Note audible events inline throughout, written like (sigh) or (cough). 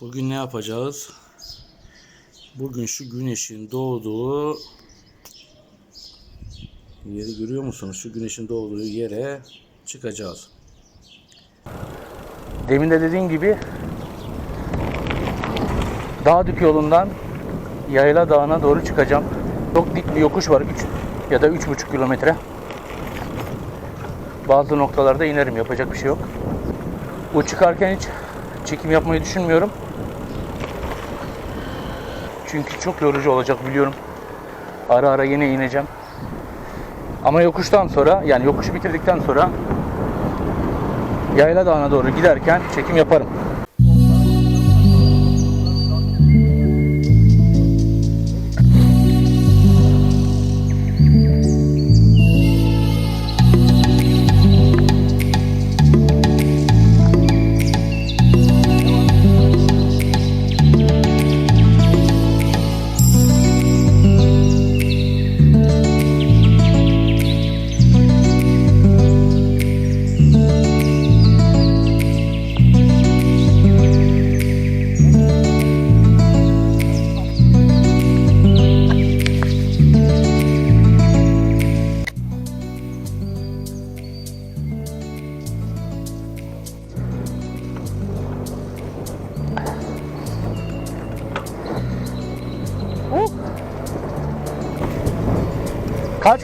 Bugün ne yapacağız? Bugün şu güneşin doğduğu yeri görüyor musunuz? Şu güneşin doğduğu yere çıkacağız. Demin de dediğim gibi Dağdük yolundan Yayla Dağı'na doğru çıkacağım. Çok dik bir yokuş var. 3 ya da 3,5 kilometre. Bazı noktalarda inerim. Yapacak bir şey yok. Bu çıkarken hiç çekim yapmayı düşünmüyorum. Çünkü çok yorucu olacak biliyorum. Ara ara yine ineceğim. Ama yokuştan sonra yani yokuşu bitirdikten sonra Yayla Dağı'na doğru giderken çekim yaparım.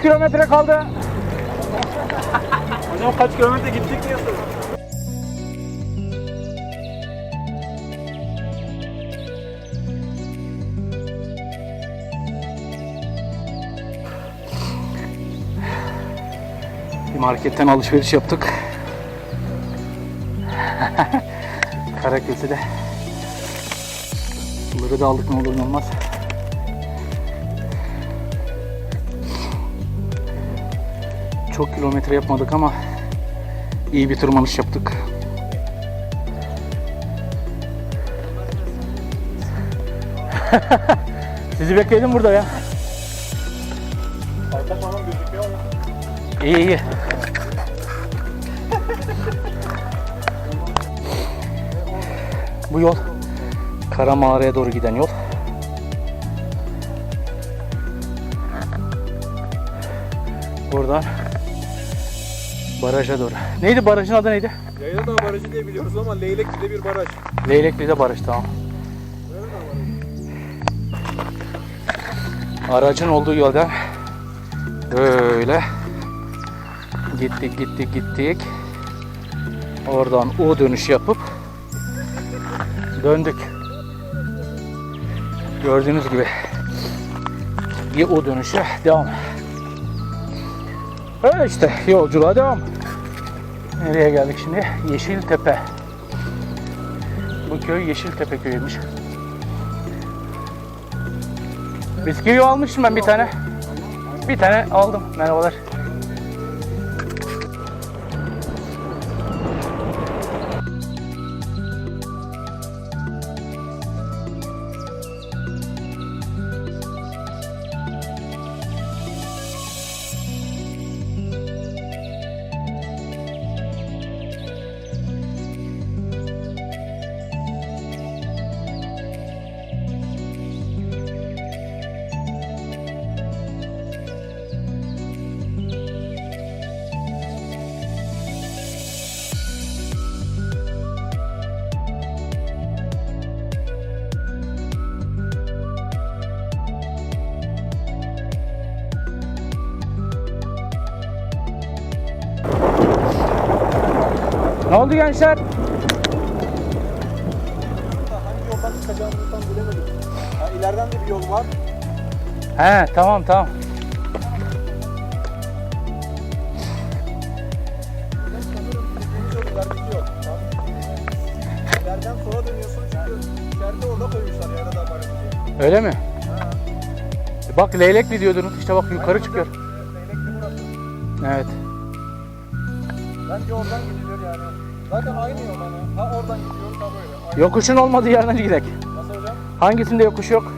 Kilometre kaldı? (laughs) Hocam kaç kilometre gittik diyorsun? Bir marketten alışveriş yaptık. (laughs) Karaköy'de. Bunları da aldık ne olur ne olmaz. Çok kilometre yapmadık ama iyi bir tırmanış yaptık. (laughs) Sizi bekledim burada ya. İyi iyi. (laughs) Bu yol Kara Mağara'ya doğru giden yol. Buradan baraja doğru. Neydi barajın adı neydi? Yayla Dağı Barajı diye biliyoruz ama Leylekli'de bir baraj. Leylekli'de baraj tamam. Aracın olduğu yoldan böyle gittik gittik gittik. Oradan U dönüş yapıp döndük. Gördüğünüz gibi bir U dönüşü devam. Öyle işte yolculuğa devam. Nereye geldik şimdi? Yeşiltepe. Bu köy Yeşiltepe köyüymüş. Bisküvi almıştım ben bir tane. Bir tane aldım. Merhabalar. Ne oldu gençler? Hangi yoldan çıkacağımızı tam bilemedik. Ha, ileriden de bir yol var. He tamam tamam. İleriden sola dönüyorsun çünkü içeride orada koymuşlar Barajı diye. Öyle mi? Ha. E Bak leylekli diyordunuz. İşte bak yukarı çıkıyor. Leylekli burası. Evet. Bence oradan gidiyor. Zaten aynı yol hani. Ha oradan gidiyoruz ha böyle. Aynı. Yokuşun olmadığı yerden gidelim. Nasıl hocam? Hangisinde yokuş yok?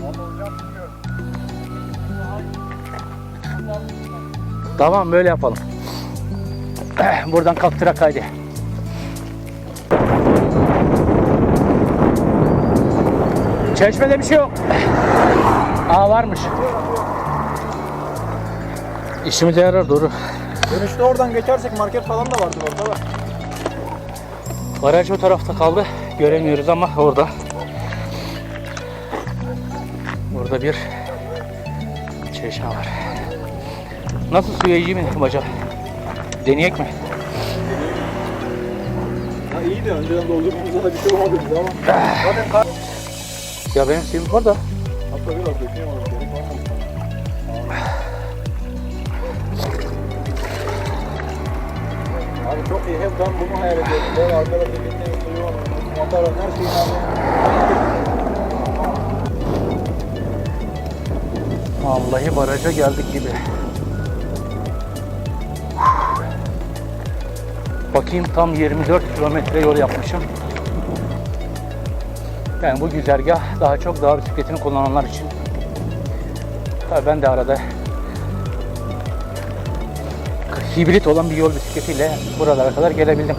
Vallahi hocam bilmiyorum. Tamam böyle yapalım. Buradan kalktırak haydi. Çeşmede bir şey yok. Aa varmış. İşimize yarar doğru. Dönüşte oradan geçersek market falan da vardır orada da. Baraj o tarafta kaldı. Göremiyoruz ama orada. Burada bir çeşme var. Nasıl suya iyi mi baca? Deneyek mi? Ya iyi de önceden doldurduğumuzda da bir şey olmadı bize ama. Zaten kar... Ya benim suyum var da. Hatta biraz dökeyim onu. Gerek var mı? Çok iyi. Hep ben bunu hayal ediyorum. Böyle arkada teketleyin suyu. Motorun her şeyin abi. Vallahi baraja geldik gibi. Bakayım tam 24 kilometre yol yapmışım. Yani bu güzergah daha çok dağ bisikletini kullananlar için. Tabii ben de arada hibrit olan bir yol bisikletiyle buralara kadar gelebildim.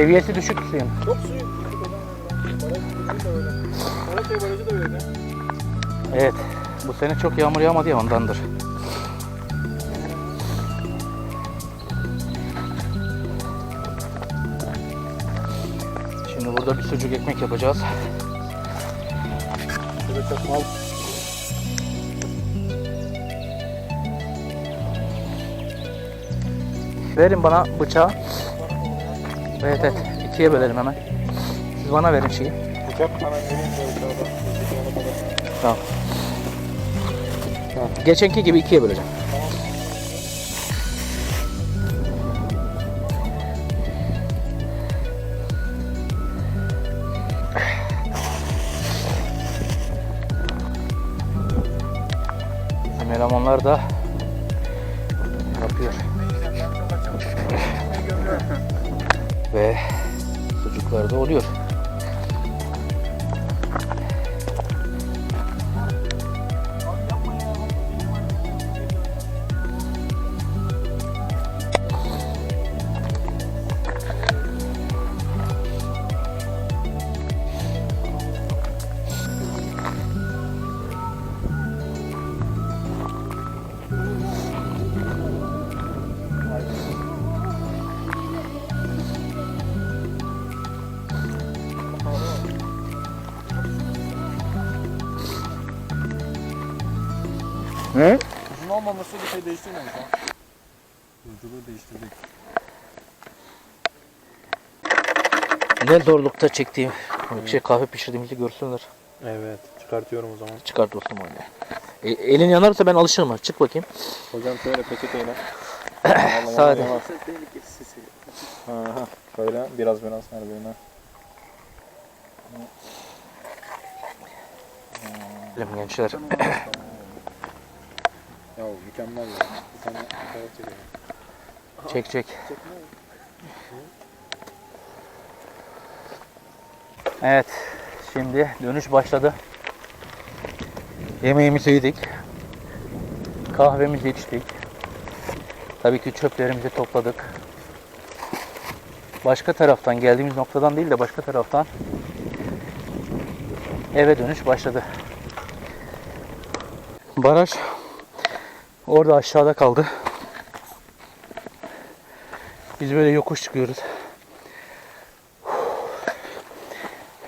Seviyesi düşük suyun. Çok suyu. Evet. Bu sene çok yağmur yağmadı ya ondandır. Şimdi burada bir sucuk ekmek yapacağız. Verin bana bıçağı. Evet evet. ikiye bölelim hemen. Siz bana verin şeyi. Bıçak. Tamam. Geçenki gibi ikiye böleceğim. Bizim elemanlar da Uzun olmaması bir şey değiştirmemiş ha. Hızlılığı değiştirdik. Ne zorlukta çektiğim bir şey kahve pişirdiğimizi görsünler. Evet. Çıkartıyorum o zaman. Çıkar dostum öyle. E, elin yanarsa ben alışırım. Çık bakayım. Hocam şöyle peçeteyle. (laughs) Sade. Aha. Şöyle biraz biraz her birine. Bilim gençler. (clears throat) Ya mükemmel ya. Bir tane fotoğraf çekelim. Çek çek. Evet. Şimdi dönüş başladı. Yemeğimizi yedik. Kahvemizi içtik. Tabii ki çöplerimizi topladık. Başka taraftan geldiğimiz noktadan değil de başka taraftan eve dönüş başladı. Baraj orada aşağıda kaldı. Biz böyle yokuş çıkıyoruz.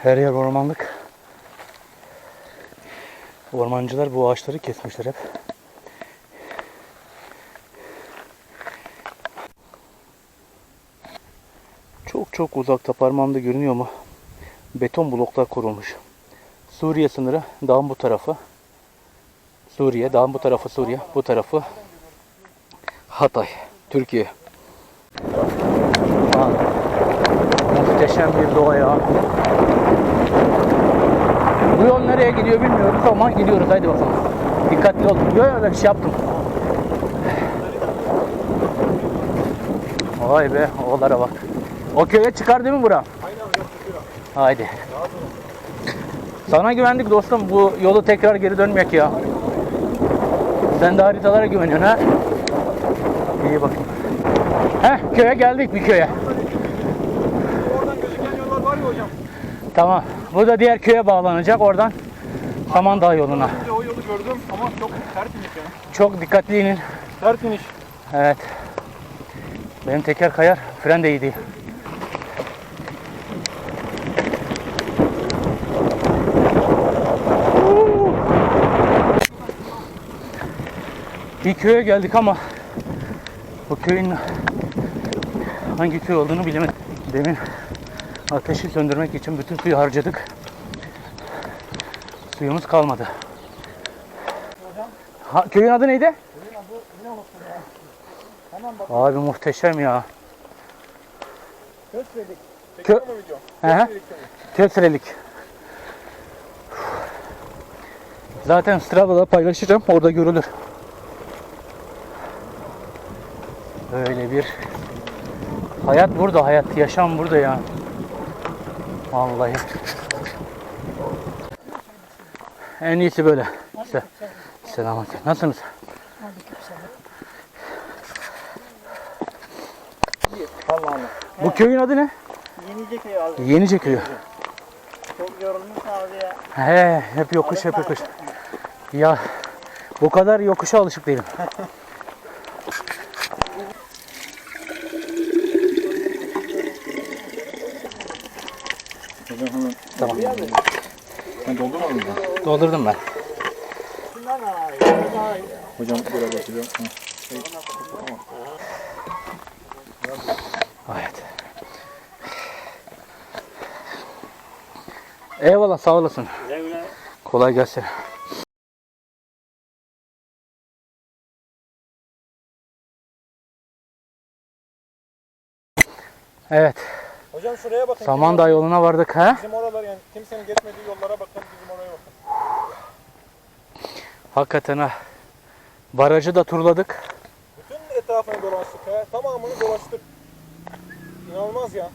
Her yer ormanlık. Ormancılar bu ağaçları kesmişler hep. Çok çok uzakta parmağımda görünüyor mu? Beton bloklar kurulmuş. Suriye sınırı dağın bu tarafı. Suriye, dağın bu tarafı Suriye, bu tarafı Hatay, Türkiye. Aa, muhteşem bir doğa ya. Bu yol nereye gidiyor bilmiyoruz ama gidiyoruz. Haydi bakalım. Dikkatli ol. Yok öyle şey yaptım. Vay be oğlara bak. O köye çıkar değil mi bura? Haydi. Olun. Sana güvendik dostum. Bu yolu tekrar geri dönmek ya. Sen de haritalara güveniyorsun ha? İyi bakayım. Heh köye geldik bir köye. Oradan gözüken yollar var ya hocam. Tamam. Bu da diğer köye bağlanacak. Oradan Samandağ yoluna. Önce o yolu gördüm ama çok sert iniş yani. Çok dikkatli inin. Sert iniş. Evet. Benim teker kayar. Fren de iyi değil. Bir köye geldik ama bu köyün hangi köy olduğunu bilemedim. Demin ateşi söndürmek için bütün suyu harcadık. Suyumuz kalmadı. Ha, köyün adı neydi? Bak. Abi muhteşem ya. Kösledik. Kö-. Kötrelik. Zaten Strava'da paylaşacağım. Orada görülür. Böyle bir hayat burada hayat. Yaşam burada ya. Vallahi. En iyisi böyle. Se Selamünaleyküm. Nasılsınız? Bu köyün adı ne? Yeniceköy abi. Yenice köyü. Çok yorulmuş abi ya. He, hep yokuş hep yokuş. Ya bu kadar yokuşa alışık değilim. (laughs) Hemen. Tamam. Sen doldurmadın mı? Doldurdum ben. Hocam biraz bakacağım. Hı. Evet. Eyvallah sağ olasın. Kolay gelsin. Evet. Hocam şuraya bakın. Samandağ yoluna vardık ha. Bizim oralar yani kimsenin geçmediği yollara bakın. Bizim oraya bakın. Hakikaten ha. Barajı da turladık. Bütün etrafını dolaştık. He. Tamamını dolaştık. İnanılmaz ya.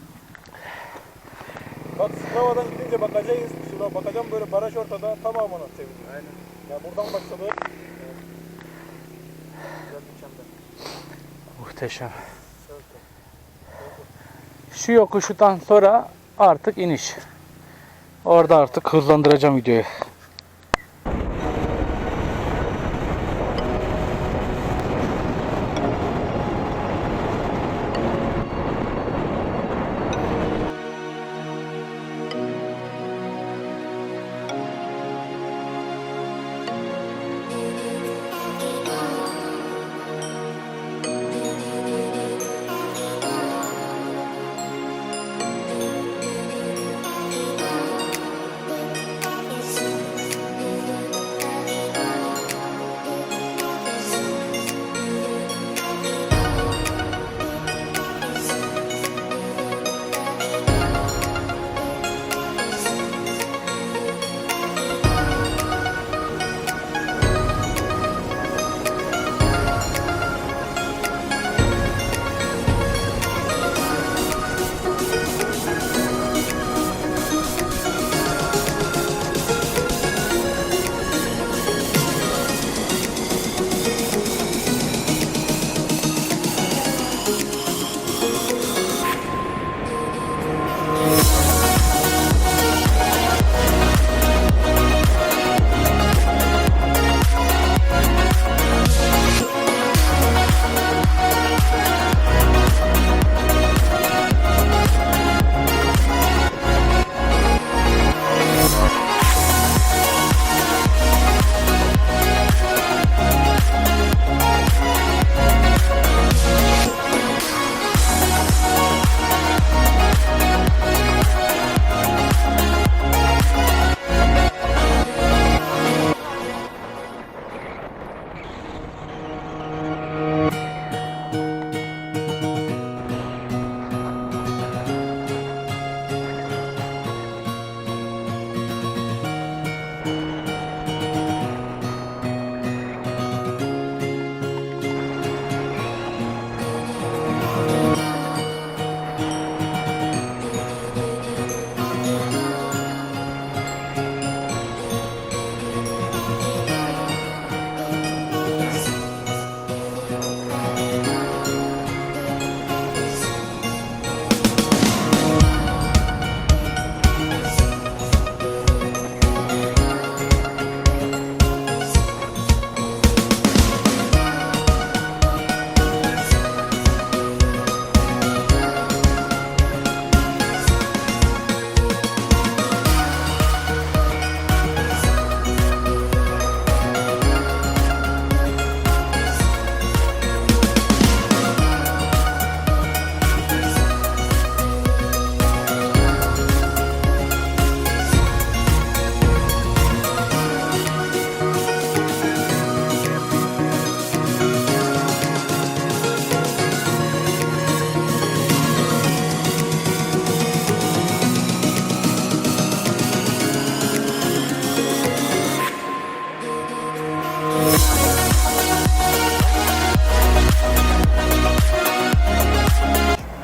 Bak Strava'dan gidince bakacağız. Şurada bakacağım böyle baraj ortada tamamını çeviriyor. Aynen. Ya buradan başladı. Evet. Muhteşem. Şu yokuşudan sonra artık iniş. Orada artık hızlandıracağım videoyu.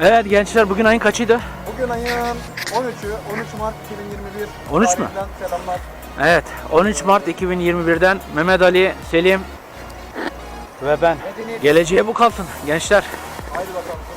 Gençler bugün ayın kaçıydı? Bugün ayın 13'ü, 13 Mart 2021. 13 mü? Selamlar. Evet 13 Mart 2021'den Mehmet Ali, Selim ve ben. Geleceğe bu kalsın gençler. Haydi bakalım.